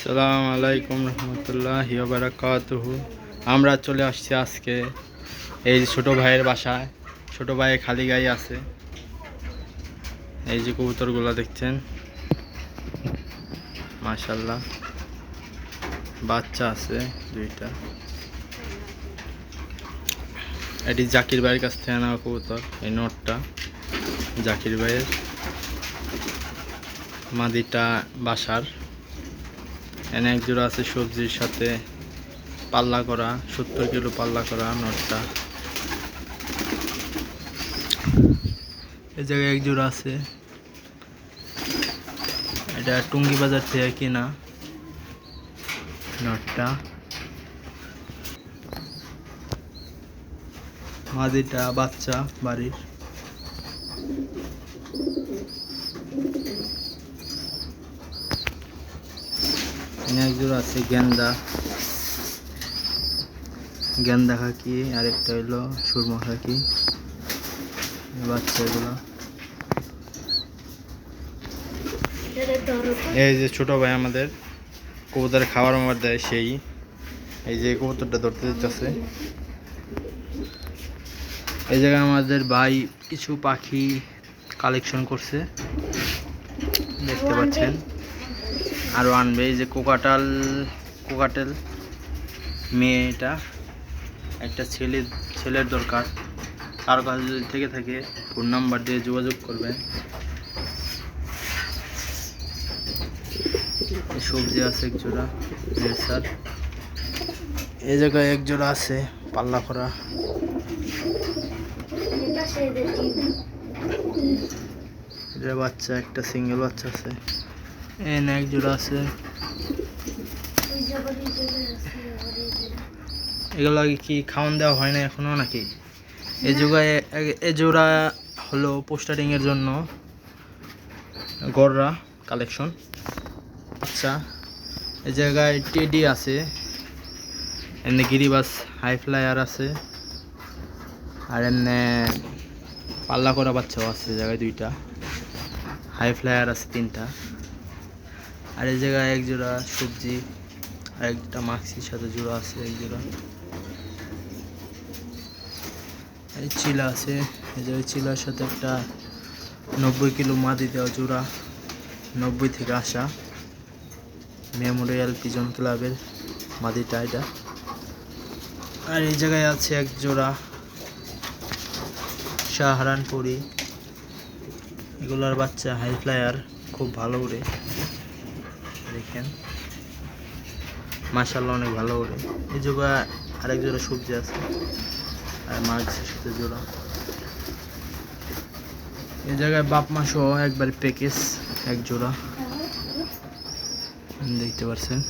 আসসালামু আলাইকুম রহমতুল্লাহ বারাকাতুহ। আমরা চলে আসছি আজকে এই যে ছোট ভাইয়ের বাসায়। ছোট ভাইয়ের খালি গাই আছে। এই যে কবুতরগুলো দেখছেন। মাশাল্লাহ বাচ্চা আছে দুইটা। এটি জাকির ভাইয়ের কাছ থেকে আনা কবুতর, এই নোটটা। জাকির ভাইয়ের। মাদিটা বাসার। এনে এক জোড়া আছে সবজির সাথে পাল্লা করা, সত্তর কিলো পাল্লা করা নটটা। এই জায়গায় এক জোড়া আছে। এটা টুঙ্গি বাজার থেকে কিনা নটটা। মাদিটা বাচ্চা বাড়ির। এখানে এক আছে, গেন্দা। গেন্দা খাকি আর একটা হইল সুরমা খাকি বাচ্চাগুলো। এই যে ছোট ভাই আমাদের কবুতর খাবার আমার দেয় সেই। এই যে কবুতরটা ধরতে যাচ্ছে। এই জায়গায় আমাদের ভাই কিছু পাখি কালেকশন করছে। দেখতে পাচ্ছেন। আরও আনবে এই যে কোকাটাল, কোকাটেল মেয়েটা। একটা ছেলে, ছেলের দরকার। তার কাছে যদি থেকে থাকে ফোন নাম্বার দিয়ে যোগাযোগ করবেন। সবজি আছে এক জোড়া এই জায়গায় এক জোড়া আছে, পাল্লা করা বাচ্চা, একটা সিঙ্গেল বাচ্চা আছে। এন এক জোড়া আছে। এগুলো কি খাওয়ান দেওয়া হয় না এখনও নাকি? এই যোগায় এ জোড়া হলো পোস্টারিং এর জন্য। গররা কালেকশন আচ্ছা এই জায়গায় টেডি আছে। এমনি গিরিবাস হাই ফ্লায়ার আছে। আর এমনি পাল্লা করা বাচ্চাও আছে জায়গায় দুইটা। হাই ফ্লায়ার আছে তিনটা। আর এই জায়গায় এক জোড়া সবজি, আর একটা মাক্সির সাথে জোড়া আছে এক জোড়া। এই চিলা আছে, এই জায়গায় চিলার সাথে একটা নব্বই কিলো মাদি দেওয়া জোড়া, নব্বই থেকে আসা। মেমোরিয়াল পিজন ক্লাবের মাদিটা এটা। আর এই জায়গায় আছে এক জোড়া শাহরানপুরি। এগুলার বাচ্চা হাই ফ্লায়ার খুব ভালো উড়ে দেখেন। মাশাল্লাহ অনেক ভালো ওড়ে এই জোড়া আরেক জোড়া সবজি আছে। আর মাছের সাথে জোড়া। এই জায়গায় বাপ মা সহ একবার প্যাকেজ এক জোড়া। দেখতে পাচ্ছেন।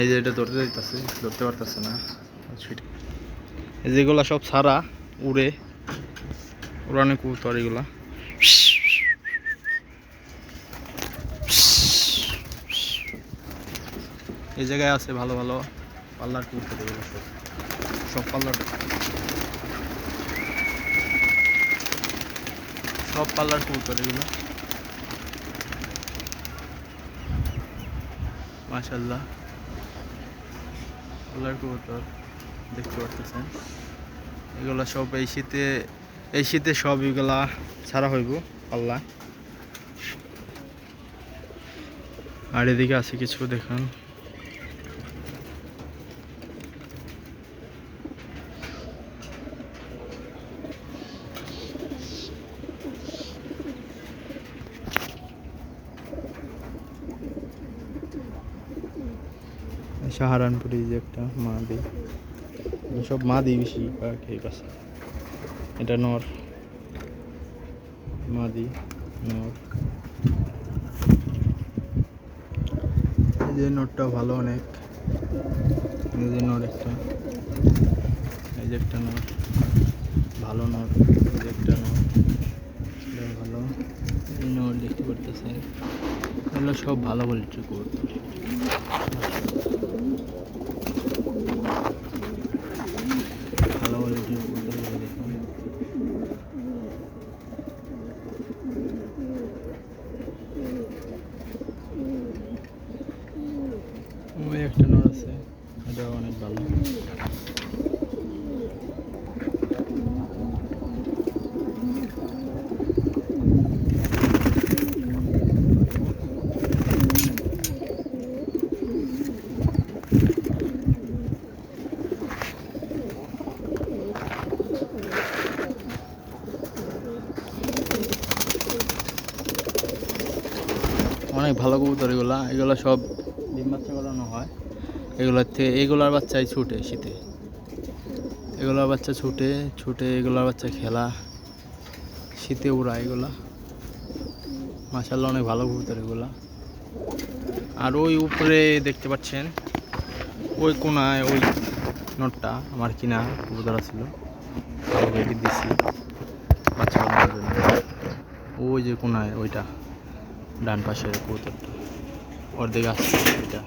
এই যে এটা ধরতে যাইতেছে, ধরতে পারতেছে না। যেগুলা সব সারা উড়ে উড়ানে কবুতর এগুলা। এই জায়গায় আছে ভালো ভালো পাল্লার কবুতর এগুলো সব। সব পাল্লার সব পাল্লার কবুতর এগুলো। মাশাল্লাহ পাল্লার কবুতর দেখতে পারতেছেন। এগুলা সব এই শীতে এই শীতে সব ছাড়া হইব পাল্লা আর এদিকে আছে কিছু, দেখুন। সাহারানপুরি যে একটা মা মাদি। সব মাদি বেশি ঠিক আছে এটা নর। মাদি, নর। এই যে নরটা ভালো অনেক। এই যে নর একটা। এই যে একটা নর। ভালো নর। এই যে একটা নর। এটা ভালো। এই নর দেখতে পারতেছেন। এগুলো সব ভালো কোয়ালিটির কবুতর ভালো কোয়ালিটির কবুতরগুলো দেখুন অনেক ভালো কবুতর এগুলা। এগুলো সব ডিম বাচ্চা করানো হয়। এগুলোর থেকে এগুলার বাচ্চাই ছুটে শীতে। এগুলার বাচ্চা ছুটে ছুটে এগুলার বাচ্চা খেলা। শীতে উড়া এগুলা। মাসাল্লাহ অনেক ভালো কবুতর এগুলা। আর ওই উপরে দেখতে পাচ্ছেন, ওই কোনায় ওই নটটা, আমার কিনা কবুতর ছিল বাচ্চা ওই যে কোনায় ওইটা। ডান পাশের কবুতরটা। অর্ধেক আসছে ওইটা